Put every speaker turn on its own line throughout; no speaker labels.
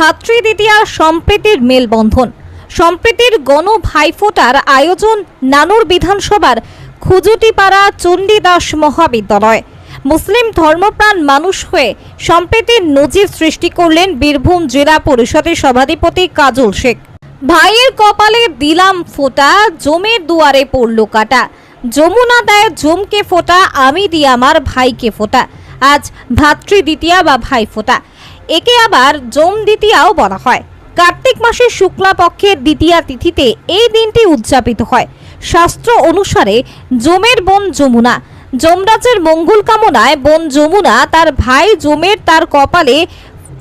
ভাতৃদ্বিতীয়া সম্প্রীতির মেলবন্ধন। সম্প্রীতির গণ ভাইফোঁটার আয়োজন নানুর বিধানসভার খুজুটিপাড়া চণ্ডীদাস মহাবিদ্যালয়। মুসলিম ধর্মপ্রাণ মানুষ হয়ে সম্প্রীতির নজির সৃষ্টি করলেন বীরভূম জেলা পরিষদের সভাধিপতি কাজল শেখ। ভাইয়ের কপালে দিলাম ফোঁটা, জমের দুয়ারে পড়ল কাটা। যমুনা দেয় জমকে ফোঁটা, আমি দিই আমার ভাইকে ফোঁটা। আজ ভাতৃদ্বিতীয়া বা ভাই ফোঁটা একে আবার জম দ্বিতীয়াও বলা হয়। কার্তিক মাসের শুক্লা পক্ষের দ্বিতীয়া তিথিতে এই দিনটি উদযাপিত হয়। শাস্ত্র অনুসারে জমের বোন যমুনা। যমরাজের মঙ্গল কামনায় বোন যমুনা তার ভাই জমের তার কপালে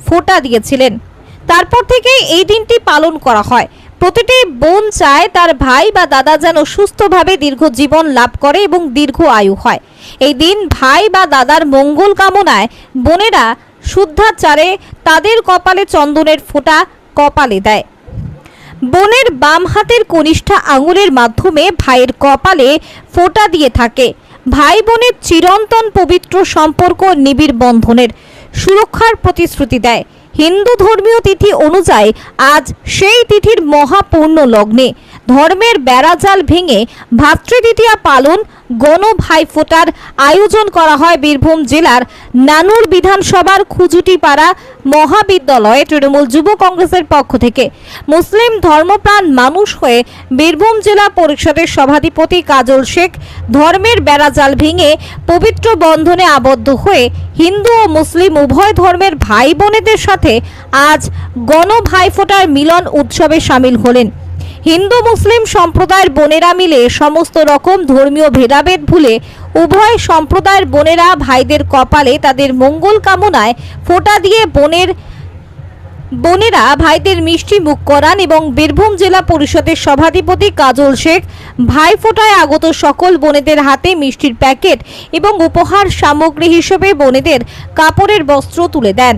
ফোঁটা দিয়েছিলেন। তারপর থেকে এই দিনটি পালন করা হয়। প্রতিটি বোন চায় তার ভাই বা দাদা যেন সুস্থভাবে দীর্ঘ জীবন লাভ করে এবং দীর্ঘ আয়ু হয়। এই দিন ভাই বা দাদার মঙ্গল কামনায় বোনেরা শুদ্ধাচারে তাদের কপালে চন্দনের ফোঁটা কপালে দেয়। বোনের বাম হাতের কনিষ্ঠা আঙুলের মাধ্যমে ভাইয়ের কপালে ফোঁটা দিয়ে থাকে। ভাই বোনের চিরন্তন পবিত্র সম্পর্ক নিবিড় বন্ধনের সুরক্ষার প্রতিশ্রুতি দেয়। হিন্দু ধর্মীয় তিথি অনুযায়ী আজ সেই তিথির মহাপূর্ণ লগ্নে ধর্মের বেড়াজাল ভেঙে ভাতৃদ্বিতীয়া পালন গণ ভাইফোঁটার আয়োজন করা হয় বীরভূম জেলার নানুর বিধানসভার খুজুটিপাড়া মহাবিদ্যালয়ে তৃণমূল যুব কংগ্রেসের পক্ষ থেকে। মুসলিম ধর্মপ্রাণ মানুষ হয়ে বীরভূম জেলা পরিষদের সভাধিপতি কাজল শেখ ধর্মের বেড়াজাল ভেঙে পবিত্র বন্ধনে আবদ্ধ হয়ে হিন্দু ও মুসলিম উভয় ধর্মের ভাই বোনেদের সাথে আজ গণ ভাইফোঁটার মিলন উৎসবে সামিল হলেন। হিন্দু মুসলিম সম্প্রদায়ের বোনেরা মিলে সমস্ত রকম ধর্মীয় ভেদাভেদ ভুলে উভয় সম্প্রদায়ের বোনেরা ভাইদের কপালে তাদের মঙ্গল কামনায় ফোঁটা দিয়ে বোনের বোনেরা ভাইদের মিষ্টি মুখ করান এবং বীরভূম জেলা পরিষদের সভাধিপতি কাজল শেখ ভাই ফোঁটায় আগত সকল বোনেদের হাতে মিষ্টির প্যাকেট এবং উপহার সামগ্রী হিসেবে বোনেদের কাপড়ের বস্ত্র তুলে দেন।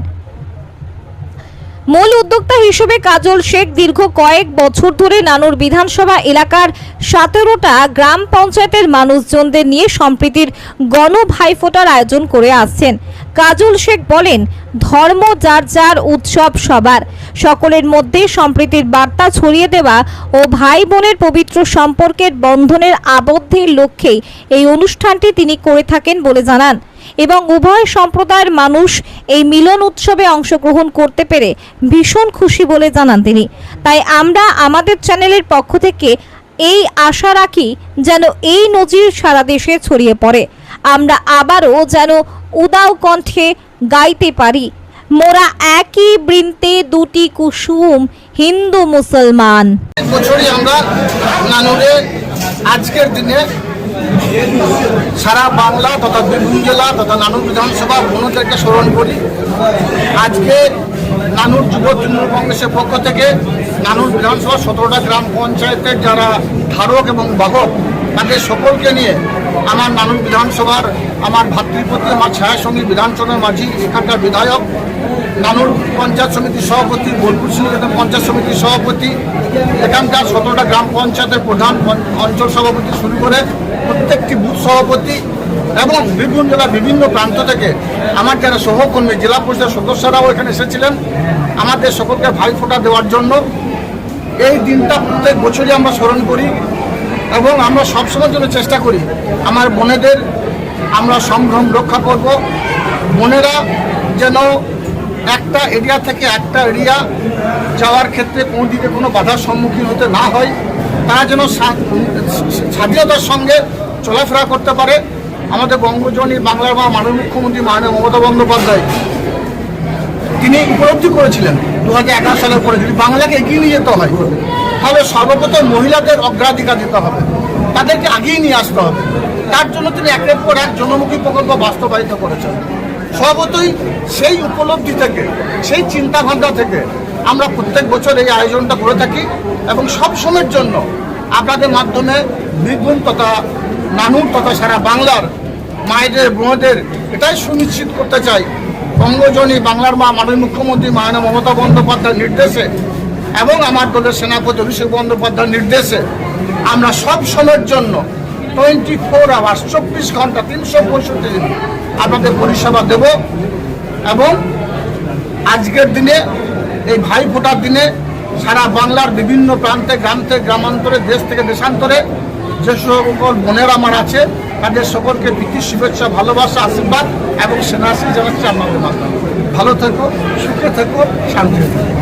মূল উদ্যোক্তা হিসেবে কাজল শেখ দীর্ঘ কয়েক বছর ধরে নানুর বিধানসভা এলাকার সতেরোটা গ্রাম পঞ্চায়েতের মানুষজনদের নিয়ে সম্প্রীতির গণ ভাইফোঁটার আয়োজন করে আসছেন। কাজল শেখ বলেন, ধর্ম যার যার উৎসব সবার। সকলের মধ্যে সম্প্রীতির বার্তা ছড়িয়ে দেওয়া ও ভাই বোনের পবিত্র সম্পর্কের বন্ধনের আবদ্ধের লক্ষ্যেই এই অনুষ্ঠানটি তিনি করে থাকেন বলে জানান এবং উভয় সম্প্রদায়ের মানুষ এই মিলন উৎসবে অংশগ্রহণ করতে পেরে ভীষণ খুশি বলে জানান তিনি। তাই আমরা আমাদের চ্যানেলের পক্ষ থেকে এই আশা রাখি যেন এই নজির সারা দেশে ছড়িয়ে পড়ে। আমরা আবারও যেন উদাও কণ্ঠে গাইতে পারি। মোরা একই বৃন্তে দুটি কুসুম হিন্দু মুসলমান।
আমরা আজকের দিনে সারা বাংলা তথা বীরভূম জেলা তথা নানুর বিধানসভা বোনদেরকে স্মরণ করি। আজকে নানুর যুব তৃণমূল কংগ্রেসের পক্ষ থেকে নানুর বিধানসভা সতেরোটা গ্রাম পঞ্চায়েতের যারা ধারক এবং বাহক তাদের সকলকে নিয়ে আমার নানুর বিধানসভার, আমার ভাতৃপতি, আমার ছায়াসঙ্গী বিধানসভার মাঝি, এখানকার বিধায়ক, নানুর পঞ্চায়েত সমিতির সভাপতি, বোলপুর সিংহজাতন পঞ্চায়েত সমিতির সভাপতি, এখানকার সতেরোটা গ্রাম পঞ্চায়েতের প্রধান অঞ্চল সভাপতি শুরু করে প্রত্যেকটি বুথ সভাপতি এবং বীরভূম জেলার বিভিন্ন প্রান্ত থেকে আমার যারা সহকর্মী, জেলা পরিষদের সদস্যরাও এখানে এসেছিলেন। আমাদের সকলকে ভাই ফোঁটা দেওয়ার জন্য। এই দিনটা প্রত্যেক বছরই আমরা স্মরণ করি। এবং আমরা সবসময়ের জন্য চেষ্টা করি আমার বোনেদের আমরা সম্ভ্রম রক্ষা করব। বোনেরা যেন একটা এরিয়া থেকে একটা এরিয়া যাওয়ার ক্ষেত্রে কোনো দিকে কোনো বাধার সম্মুখীন হতে না হয়। তারা যেন স্বাধীনতার সঙ্গে চলাফেরা করতে পারে। আমাদের বঙ্গজনী বাংলার মা মাননীয় মুখ্যমন্ত্রী মাননীয় মমতা বন্দ্যোপাধ্যায়, তিনি উপলব্ধি করেছিলেন দু হাজার এগারো সালের পরে যদি বাংলাকে এগিয়ে নিয়ে যেতে হয়। তাহলে সর্বপ্রথম মহিলাদের অগ্রাধিকার দিতে হবে। তাদেরকে আগিয়ে নিয়ে আসতে হবে। তার জন্য তিনি একের পর এক জনমুখী প্রকল্প বাস্তবায়িত করেছেন। স্বভাবতই সেই উপলব্ধি থেকে, সেই চিন্তা ভাবনা থেকে আমরা প্রত্যেক বছর এই আয়োজনটা করে থাকি এবং সব সময়ের জন্য আপনাদের মাধ্যমে বীরভূম তথা নানুর তথা সারা বাংলার মায়েদের, বোনদের এটাই সুনিশ্চিত করতে চাই। বঙ্গজনী বাংলার মা, মাননীয় মুখ্যমন্ত্রী মাননীয় মমতা বন্দ্যোপাধ্যায়ের নির্দেশে এবং আমার দলের সেনাপতি অভিষেক বন্দ্যোপাধ্যায়ের নির্দেশে আমরা সব সময়ের জন্য টোয়েন্টি ফোর আওয়ার্স চব্বিশ ঘণ্টা, তিনশো পঁয়ষট্টি দিন আপনাদের পরিষেবা দেব এবং আজকের দিনে, এই ভাই ফোটার দিনে সারা বাংলার বিভিন্ন প্রান্তে থেকে গ্রামান্তরে, দেশ থেকে দেশান্তরে যে সকল বোনেরা আমার আছে, তাদের সকলকে প্রীতি, শুভেচ্ছা, ভালোবাসা, আশীর্বাদ এবং সেনাশ্রী জানাচ্ছি আমাদের মাধ্যমে। ভালো থেকো, সুখে থেকো শান্তি থেকো।